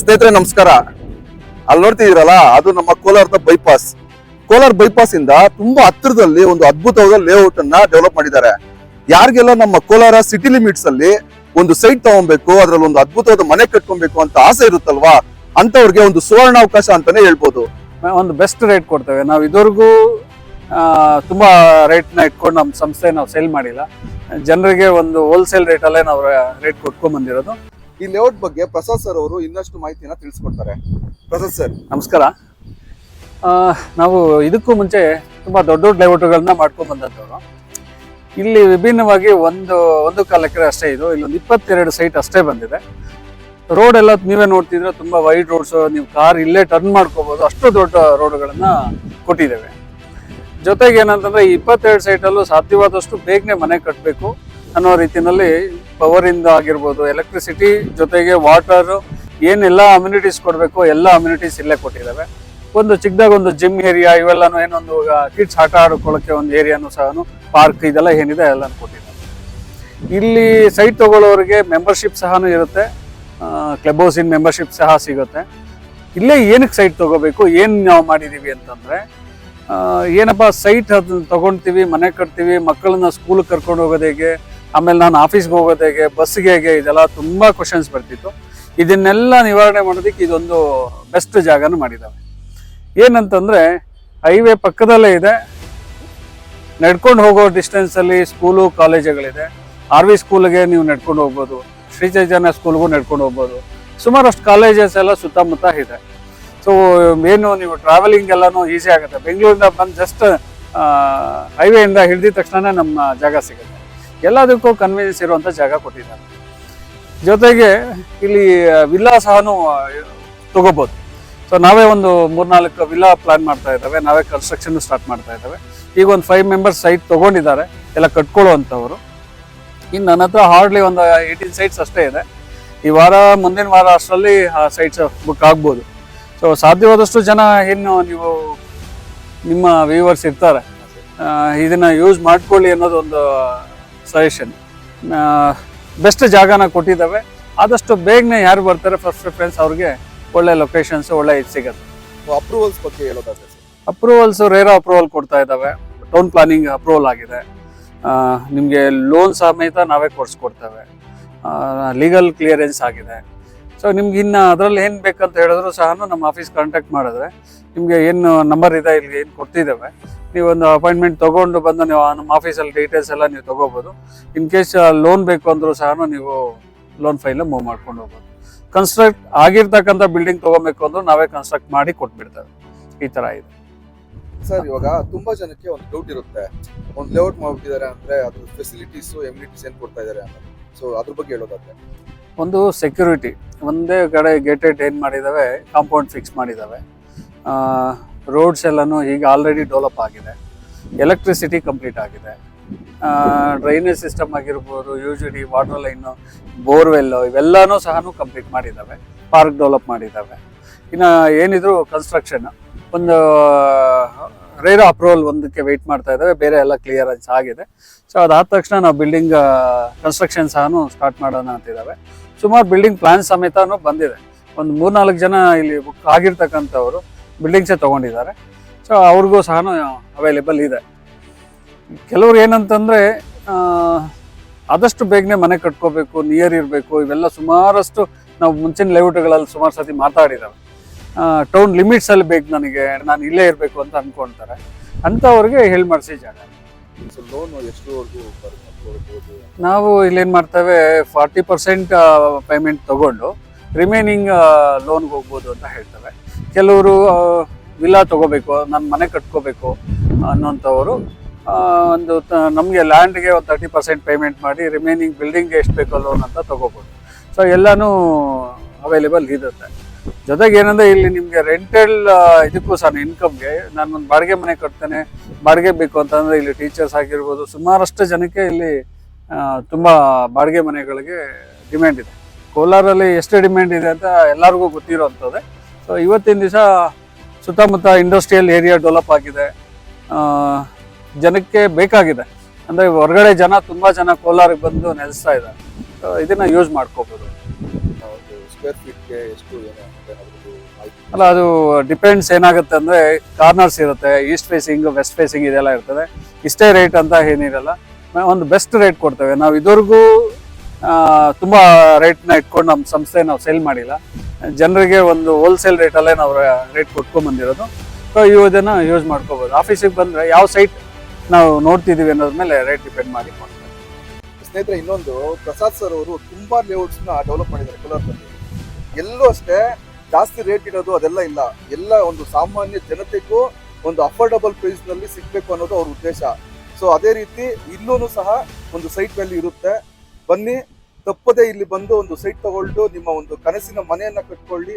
ಸ್ನೇಹಿತರೆ, ನಮಸ್ಕಾರ. ಅಲ್ಲಿ ನೋಡ್ತಿದ್ದೀರಲ್ಲ, ಅದು ನಮ್ಮ ಕೋಲಾರದ ಬೈಪಾಸ್ ಕೋಲಾರ ಬೈಪಾಸ್ ಇಂದ ತುಂಬಾ ಹತ್ತಿರದಲ್ಲಿ ಒಂದು ಅದ್ಭುತವಾದ ಲೇಔಟ್ ಅನ್ನ ಡೆವಲಪ್ ಮಾಡಿದ್ದಾರೆ. ಯಾರಿಗೆಲ್ಲ ನಮ್ಮ ಕೋಲಾರ ಸಿಟಿ ಲಿಮಿಟ್ಸ್ ಅಲ್ಲಿ ಒಂದು ಸೈಟ್ ತಗೊಬೇಕು, ಅದ್ರಲ್ಲಿ ಒಂದು ಅದ್ಭುತವಾದ ಮನೆ ಕಟ್ಕೊಬೇಕು ಅಂತ ಆಸೆ ಇರುತ್ತಲ್ವಾ? ಅಂತವ್ರಿಗೆ ಒಂದು ಸುವರ್ಣ ಅವಕಾಶ ಅಂತಾನೆ ಹೇಳ್ಬೋದು. ಒಂದು ಬೆಸ್ಟ್ ರೇಟ್ ಕೊಡ್ತೇವೆ. ನಾವು ಇದುವರೆಗೂ ತುಂಬಾ ತುಂಬಾ ರೇಟ್ನ ಇಟ್ಕೊಂಡು ನಮ್ಮ ಸಂಸ್ಥೆ ನಾವು ಸೇಲ್ ಮಾಡಿಲ್ಲ. ಜನರಿಗೆ ಒಂದು ಹೋಲ್ಸೇಲ್ ರೇಟಲ್ಲೇ ನಾವು ರೇಟ್ ಕೊಟ್ಕೊಂಡ್ ಬಂದಿರೋದು. ಈ ಲೇಔಟ್ ಬಗ್ಗೆ ಪ್ರಸಾದ್ ಸರ್ ಅವರು ಇನ್ನಷ್ಟು ಮಾಹಿತಿಯನ್ನು ತಿಳಿಸ್ಕೊಡ್ತಾರೆ. ಪ್ರಸಾದ್ ಸರ್ ನಮಸ್ಕಾರ. ನಾವು ಇದಕ್ಕೂ ಮುಂಚೆ ತುಂಬಾ ದೊಡ್ಡ ದೊಡ್ಡ ಲೇಔಟ್ಗಳನ್ನ ಮಾಡ್ಕೊಂಡು ಬಂದವರು ಇಲ್ಲಿ ವಿಭಿನ್ನವಾಗಿ ಒಂದು ಒಂದು ಕಾಲ ಅಷ್ಟೇ ಇದು ಇಲ್ಲೊಂದು ಇಪ್ಪತ್ತೆರಡು ಸೈಟ್ ಅಷ್ಟೇ ಬಂದಿದೆ. ರೋಡ್ ಎಲ್ಲ ನೀವೇ ನೋಡ್ತಿದ್ರೆ ತುಂಬಾ ವೈಡ್ ರೋಡ್ಸ್ ನೀವು ಕಾರ್ ಇಲ್ಲೇ ಟರ್ನ್ ಮಾಡ್ಕೋಬಹುದು ಅಷ್ಟು ದೊಡ್ಡ ರೋಡ್ಗಳನ್ನ ಕೊಟ್ಟಿದ್ದೇವೆ. ಜೊತೆಗೆ ಏನಂತಂದ್ರೆ ಈ ಇಪ್ಪತ್ತೆರಡು ಸೈಟಲ್ಲೂ ಸಾಧ್ಯವಾದಷ್ಟು ಬೇಗನೆ ಮನೆ ಕಟ್ಟಬೇಕು ಅನ್ನೋ ರೀತಿನಲ್ಲಿ ಪವರ್ ಇಂದ ಆಗಿರ್ಬೋದು ಎಲೆಕ್ಟ್ರಿಸಿಟಿ ಜೊತೆಗೆ ವಾಟರ್ ಏನೆಲ್ಲ ಅಮ್ಯುನಿಟೀಸ್ ಕೊಡಬೇಕು, ಎಲ್ಲ ಅಮ್ಯುನಿಟೀಸ್ ಇಲ್ಲೇ ಕೊಟ್ಟಿದ್ದಾವೆ. ಒಂದು ಚಿಕ್ಕದಾಗ ಒಂದು ಜಿಮ್ ಏರಿಯಾ ಇವೆಲ್ಲನೂ ಏನೊಂದು ಕಿಡ್ಸ್ ಆಟ ಆಡ್ಕೊಳ್ಳೋಕ್ಕೆ ಒಂದು ಏರಿಯಾನು ಸಹ ಪಾರ್ಕ್ ಇದೆಲ್ಲ ಏನಿದೆ ಎಲ್ಲ ಕೊಟ್ಟಿದ್ದಾರೆ. ಇಲ್ಲಿ ಸೈಟ್ ತಗೊಳ್ಳೋರಿಗೆ ಮೆಂಬರ್ಶಿಪ್ ಸಹ ಇರುತ್ತೆ. ಕ್ಲಬ್ ಹೌಸಿನ ಮೆಂಬರ್ಶಿಪ್ ಸಹ ಸಿಗುತ್ತೆ. ಇಲ್ಲೇ ಏನಕ್ಕೆ ಸೈಟ್ ತಗೋಬೇಕು, ಏನು ನಾವು ಮಾಡಿದ್ದೀವಿ ಅಂತಂದರೆ ಏನಪ್ಪ ಸೈಟ್ ಅದನ್ನ ತಗೊಳ್ತೀವಿ ಮನೆ ಕಟ್ತೀವಿ, ಮಕ್ಕಳನ್ನ ಸ್ಕೂಲ್ ಕರ್ಕೊಂಡು ಹೋಗೋದು ಹೇಗೆ ಆಮೇಲೆ ನಾನು ಆಫೀಸ್ಗೆ ಹೋಗೋದು ಹೇಗೆ ಬಸ್ಗೆ ಹೇಗೆ, ಇದೆಲ್ಲ ತುಂಬಾ ಕ್ವಶನ್ಸ್ ಬರ್ತಿತ್ತು. ಇದನ್ನೆಲ್ಲ ನಿವಾರಣೆ ಮಾಡೋದಕ್ಕೆ ಇದೊಂದು ಬೆಸ್ಟ್ ಜಾಗನ ಮಾಡಿದ್ದಾವೆ ಏನಂತಂದ್ರೆ ಹೈವೇ ಪಕ್ಕದಲ್ಲೇ ಇದೆ. ನಡ್ಕೊಂಡು ಹೋಗೋ ಡಿಸ್ಟೆನ್ಸ್ ಅಲ್ಲಿ ಸ್ಕೂಲು ಕಾಲೇಜುಗಳಿದೆ. ಆರ್ ವಿ ಸ್ಕೂಲ್ಗೆ ನೀವು ನಡ್ಕೊಂಡು ಹೋಗ್ಬೋದು. ಶ್ರೀ ಚೈತನ್ಯ ಸ್ಕೂಲ್ಗೂ ನಡ್ಕೊಂಡು ಹೋಗ್ಬೋದು. ಸುಮಾರಷ್ಟು ಕಾಲೇಜಸ್ ಎಲ್ಲ ಸುತ್ತಮುತ್ತ ಇದೆ. ಸೊ ಏನು ನೀವು ಟ್ರಾವೆಲಿಂಗ್ ಎಲ್ಲಾನು ಈಸಿ ಆಗುತ್ತೆ. ಬೆಂಗಳೂರಿಂದ ಬಂದು ಜಸ್ಟ್ ಹೈವೇಯಿಂದ ಹಿಡಿದ ತಕ್ಷಣ ನಮ್ಮ ಜಾಗ ಸಿಗುತ್ತೆ. ಎಲ್ಲದಕ್ಕೂ ಕನ್ವೀನಿಯನ್ಸ್ ಇರುವಂಥ ಜಾಗ ಕೊಟ್ಟಿದ್ದಾರೆ. ಜೊತೆಗೆ ಇಲ್ಲಿ ವಿಲ್ಲಾ ಸಹನು ತಗೋಬೋದು. ಸೊ ನಾವೇ ಒಂದು ಮೂರ್ನಾಲ್ಕು ವಿಲ್ಲಾ ಪ್ಲಾನ್ ಮಾಡ್ತಾ ಇದ್ದಾವೆ. ನಾವೇ ಕನ್ಸ್ಟ್ರಕ್ಷನ್ ಸ್ಟಾರ್ಟ್ ಮಾಡ್ತಾ ಇದ್ದಾವೆ. ಈಗ ಒಂದು ಫೈವ್ ಮೆಂಬರ್ಸ್ ಸೈಟ್ ತಗೊಂಡಿದ್ದಾರೆ. ಎಲ್ಲ ಕಟ್ಕೊಳ್ಳುವಂಥವ್ರು. ಇನ್ನು ನನ್ನ ಹತ್ರ ಹಾರ್ಡ್ಲಿ ಒಂದು ಏಯ್ಟೀನ್ ಸೈಟ್ಸ್ ಅಷ್ಟೇ ಇದೆ. ಈ ವಾರ, ಮುಂದಿನ ವಾರ ಅಷ್ಟರಲ್ಲಿ ಆ ಸೈಟ್ಸ್ ಬುಕ್ ಆಗ್ಬೋದು. ಸೊ ಸಾಧ್ಯವಾದಷ್ಟು ಜನ ಏನು ನೀವು ನಿಮ್ಮ ವ್ಯೂವರ್ಸ್ ಇರ್ತಾರೆ. ಇದನ್ನು ಯೂಸ್ ಮಾಡ್ಕೊಳ್ಳಿ ಅನ್ನೋದು ಒಂದು ಸಜೆಷನ್. ಬೆಸ್ಟ್ ಜಾಗನ ಕೊಟ್ಟಿದ್ದಾವೆ. ಆದಷ್ಟು ಬೇಗನೆ ಯಾರು ಬರ್ತಾರೆ ಫಸ್ಟ್ ಪ್ರಿಫರೆನ್ಸ್ ಅವ್ರಿಗೆ ಒಳ್ಳೆ ಲೊಕೇಶನ್ಸ್ ಒಳ್ಳೆ ಇದು ಸಿಗುತ್ತೆ. ಅಪ್ರೂವಲ್ಸ್ ಬಗ್ಗೆ ಹೇಳೋದಾದ್ರೆ ಅಪ್ರೂವಲ್ಸ್ ರೇರಾ ಅಪ್ರೂವಲ್ ಕೊಡ್ತಾ ಇದ್ದಾವೆ. ಟೌನ್ ಪ್ಲಾನಿಂಗ್ ಅಪ್ರೂವಲ್ ಆಗಿದೆ. ನಿಮಗೆ ಲೋನ್ ಸಮೇತ ನಾವೇ ಕೊಡಿಸ್ಕೊಡ್ತೇವೆ. ಲೀಗಲ್ ಕ್ಲಿಯರೆನ್ಸ್ ಆಗಿದೆ. ಸೊ ನಿಮ್ಗೆ ಇನ್ನು ಅದರಲ್ಲಿ ಏನು ಬೇಕಂತ ಹೇಳಿದ್ರು ಸಹ ನಮ್ಮ ಆಫೀಸ್ ಕಾಂಟ್ಯಾಕ್ಟ್ ಮಾಡಿದ್ರೆ ನಿಮಗೆ ಏನು ನಂಬರ್ ಇದೆ ಇಲ್ಲಿ ಏನು ಕೊಡ್ತಿದ್ದೇವೆ. ನೀವು ಒಂದು ಅಪಾಯಿಂಟ್ಮೆಂಟ್ ತೊಗೊಂಡು ಬಂದು ನೀವು ನಮ್ಮ ಆಫೀಸಲ್ಲಿ ಡೀಟೇಲ್ಸ್ ಎಲ್ಲ ನೀವು ತೊಗೋಬೋದು. ಇನ್ ಕೇಸ್ ಲೋನ್ ಬೇಕು ಅಂದರೂ ಸಹ ನೀವು ಲೋನ್ ಫೈಲ್ ಮೂವ್ ಮಾಡ್ಕೊಂಡು ಹೋಗ್ಬೋದು. ಕನ್ಸ್ಟ್ರಕ್ಟ್ ಆಗಿರ್ತಕ್ಕಂಥ ಬಿಲ್ಡಿಂಗ್ ತೊಗೋಬೇಕು ಅಂದ್ರೂ ನಾವೇ ಕನ್ಸ್ಟ್ರಕ್ಟ್ ಮಾಡಿ ಕೊಟ್ಬಿಡ್ತೇವೆ. ಈ ಥರ ಇದೆ. ಸರ್ ಇವಾಗ ತುಂಬಾ ಜನಕ್ಕೆ ಒಂದು ಡೌಟ್ ಇರುತ್ತೆ. ಒಂದು ಲೇಔಟ್ ಮಾಡ್ಬಿಟ್ಟಿದ್ದಾರೆ ಅಂದ್ರೆ ಅದ್ರ ಫೆಸಿಲಿಟೀಸ್ ಎಮ್ಯುನಿಟೀಸ್ ಏನ್ ಕೊಡ್ತಾ ಇದಾರೆ ಅಂತ. ಸೊ ಅದ್ರ ಬಗ್ಗೆ ಹೇಳೋದಾದ್ರೆ. ಒಂದು ಸೆಕ್ಯೂರಿಟಿ ಒಂದೇ ಕಡೆ ಗೇಟೆಡ್ ಏನು ಮಾಡಿದಾವೆ ಕಾಂಪೌಂಡ್ ಫಿಕ್ಸ್ ಮಾಡಿದ್ದಾವೆ. ರೋಡ್ಸ್ ಎಲ್ಲನೂ ಈಗ ಆಲ್ರೆಡಿ ಡೆವಲಪ್ ಆಗಿದೆ. ಎಲೆಕ್ಟ್ರಿಸಿಟಿ ಕಂಪ್ಲೀಟ್ ಆಗಿದೆ. ಡ್ರೈನೇಜ್ ಸಿಸ್ಟಮ್ ಆಗಿರ್ಬೋದು U G D water line borewell ಇವೆಲ್ಲನೂ ಸಹ ಕಂಪ್ಲೀಟ್ ಮಾಡಿದ್ದಾವೆ ಪಾರ್ಕ್ ಡೆವಲಪ್ ಮಾಡಿದ್ದಾವೆ. ಇನ್ನು ಏನಿದ್ರು ಕನ್ಸ್ಟ್ರಕ್ಷನ್ ಒಂದು ರೇರ ಅಪ್ರೂವಲ್ ಒಂದಕ್ಕೆ ವೆಯ್ಟ್ ಮಾಡ್ತಾ ಇದ್ದಾವೆ, ಬೇರೆ ಎಲ್ಲ ಕ್ಲಿಯರೆನ್ಸ್ ಆಗಿದೆ. ಸೊ ಅದಾದ ತಕ್ಷಣ ನಾವು ಬಿಲ್ಡಿಂಗ್ ಕನ್ಸ್ಟ್ರಕ್ಷನ್ ಸಹ ಸ್ಟಾರ್ಟ್ ಮಾಡೋಣ ಅಂತಿದ್ದಾವೆ. ಸುಮಾರು ಬಿಲ್ಡಿಂಗ್ ಪ್ಲಾನ್ ಸಮೇತನೂ ಬಂದಿದೆ. ಒಂದು ಮೂರ್ನಾಲ್ಕು ಜನ ಇಲ್ಲಿ ಬುಕ್ ಆಗಿರ್ತಕ್ಕಂಥವ್ರು ಬಿಲ್ಡಿಂಗ್ಸೇ ತೊಗೊಂಡಿದ್ದಾರೆ. ಸೊ ಅವ್ರಿಗೂ ಸಹ ಅವೈಲೇಬಲ್ ಇದೆ. ಕೆಲವ್ರು ಏನಂತಂದರೆ ಆದಷ್ಟು ಬೇಗನೆ ಮನೆ ಕಟ್ಕೋಬೇಕು ನಿಯರ್ ಇರಬೇಕು ಇವೆಲ್ಲ ಸುಮಾರಷ್ಟು ನಾವು ಮುಂಚಿನ ಲೇಔಟ್ಗಳಲ್ಲಿ ಸುಮಾರು ಸತಿ ಮಾತಾಡಿದ್ದಾವೆ. ಟೌನ್ ಲಿಮಿಟ್ಸಲ್ಲಿ ಬೇಕು ನನಗೆ ನಾನು ಇಲ್ಲೇ ಇರಬೇಕು ಅಂತ ಅಂದ್ಕೊಳ್ತಾರೆ ಅಂಥವ್ರಿಗೆ ಹೇಳಿ ಮಾಡಿಸಿ ಜಾಗ. ನಾವು ಇಲ್ಲೇನು ಮಾಡ್ತೇವೆ ಫಾರ್ಟಿ ಪರ್ಸೆಂಟ್ ಪೇಮೆಂಟ್ ತಗೊಂಡು ರಿಮೈನಿಂಗ್ ಲೋನ್ಗೆ ಹೋಗ್ಬೋದು ಅಂತ ಹೇಳ್ತೇವೆ. ಕೆಲವರು ವಿಲ್ಲಾ ತಗೋಬೇಕು ನಾನು ಮನೆ ಕಟ್ಕೋಬೇಕು ಅನ್ನೋಂಥವರು ಆ, ಒಂದು ನಮಗೆ ಲ್ಯಾಂಡ್ಗೆ ಒಂದು ತರ್ಟಿ ಪರ್ಸೆಂಟ್ ಪೇಮೆಂಟ್ ಮಾಡಿ ರಿಮೈನಿಂಗ್ ಬಿಲ್ಡಿಂಗ್ಗೆ ಎಷ್ಟು ಬೇಕೋ ಲೋನ್ ಅಂತ ತಗೋಬೋದು. ಸೊ ಎಲ್ಲನೂ ಅವೈಲೇಬಲ್ ಇರುತ್ತೆ. ಜೊತೆಗೆ ಏನಂದ್ರೆ ಇಲ್ಲಿ ನಿಮಗೆ ರೆಂಟಲ್ ಇದಕ್ಕೂ ಸಹ ಇನ್ಕಮ್ಗೆ ನಾನು ಒಂದು ಬಾಡಿಗೆ ಮನೆ ಕಟ್ತೇನೆ ಬಾಡಿಗೆ ಬೇಕು ಅಂತಂದರೆ ಇಲ್ಲಿ ಟೀಚರ್ಸ್ ಆಗಿರ್ಬೋದು ಸುಮಾರಷ್ಟು ಜನಕ್ಕೆ ಇಲ್ಲಿ ತುಂಬ ಬಾಡಿಗೆ ಮನೆಗಳಿಗೆ ಡಿಮ್ಯಾಂಡ್ ಇದೆ. ಕೋಲಾರಲ್ಲಿ ಎಷ್ಟು ಡಿಮ್ಯಾಂಡ್ ಇದೆ ಅಂತ ಎಲ್ಲರಿಗೂ ಗೊತ್ತಿರೋವಂಥದ್ದೇ ಸೊ ಇವತ್ತಿನ ದಿವಸ ಸುತ್ತಮುತ್ತ ಇಂಡಸ್ಟ್ರಿಯಲ್ ಏರಿಯಾ ಡೆವಲಪ್ ಆಗಿದೆ. ಜನಕ್ಕೆ ಬೇಕಾಗಿದೆ. ಅಂದರೆ ಹೊರಗಡೆ ಜನ ತುಂಬ ಜನ ಕೋಲಾರಿಗೆ ಬಂದು ನೆಲೆಸ್ತಾ ಇದ್ದಾರೆ. ಸೊ ಇದನ್ನು ಯೂಸ್ ಮಾಡ್ಕೋಬೋದು. ಅಲ್ಲ ಅದು ಡಿಪೆಂಡ್ಸ್ ಏನಾಗುತ್ತೆ ಅಂದರೆ ಕಾರ್ನರ್ಸ್ ಇರುತ್ತೆ ಈಸ್ಟ್ ಫೇಸಿಂಗ್ ವೆಸ್ಟ್ ಫೇಸಿಂಗ್ ಇದೆಲ್ಲ ಇರ್ತದೆ. ಇಷ್ಟೇ ರೇಟ್ ಅಂತ ಏನಿರಲ್ಲ. ಒಂದು ಬೆಸ್ಟ್ ರೇಟ್ ಕೊಡ್ತೇವೆ. ನಾವು ಇದುವರೆಗೂ ತುಂಬಾ ರೇಟ್ನ ಇಟ್ಕೊಂಡು ನಮ್ಮ ಸಂಸ್ಥೆ ನಾವು ಸೇಲ್ ಮಾಡಿಲ್ಲ. ಜನರಿಗೆ ಒಂದು ಹೋಲ್ಸೇಲ್ ರೇಟಲ್ಲೇ ನಾವು ರೇಟ್ ಕೊಟ್ಕೊಂಡ್ ಬಂದಿರೋದು. ಸೊ ಇದನ್ನ ಯೂಸ್ ಮಾಡ್ಕೋಬೋದು. ಆಫೀಸಿಗೆ ಬಂದ್ರೆ ಯಾವ ಸೈಟ್ ನಾವು ನೋಡ್ತಿದ್ದೀವಿ ಅನ್ನೋದ್ರ ಮೇಲೆ ರೇಟ್ ಡಿಪೆಂಡ್ ಮಾಡಿ ಕೊಡ್ತೀವಿ ಸ್ನೇಹಿತರೆ, ಇನ್ನೊಂದು, ಪ್ರಸಾದ್ ಸರ್ ಅವರು ತುಂಬಾ ಲೇಔಟ್ಸ್ನ ಡೆವಲಪ್ ಮಾಡಿದ್ದಾರೆ ಕೋಲಾರದಲ್ಲಿ. ಎಲ್ಲೂ ಅಷ್ಟೇ ಜಾಸ್ತಿ ರೇಟ್ ಇಡೋದು ಅದೆಲ್ಲ ಇಲ್ಲ. ಎಲ್ಲ ಒಂದು ಸಾಮಾನ್ಯ ಜನತೆಗೂ ಒಂದು ಅಫೋರ್ಡಬಲ್ ಪ್ರೈಸ್ನಲ್ಲಿ ಸಿಗ್ಬೇಕು ಅನ್ನೋದು ಅವ್ರ ಉದ್ದೇಶ. ಸೊ ಅದೇ ರೀತಿ ಇಲ್ಲೂ ಸಹ ಒಂದು ಸೈಟ್ ಮೇಲೆ ಇರುತ್ತೆ. ಬನ್ನಿ ತಪ್ಪದೆ ಇಲ್ಲಿ ಬಂದು ಒಂದು ಸೈಟ್ ತಗೊಂಡು ನಿಮ್ಮ ಒಂದು ಕನಸಿನ ಮನೆಯನ್ನ ಕಟ್ಕೊಳ್ಳಿ.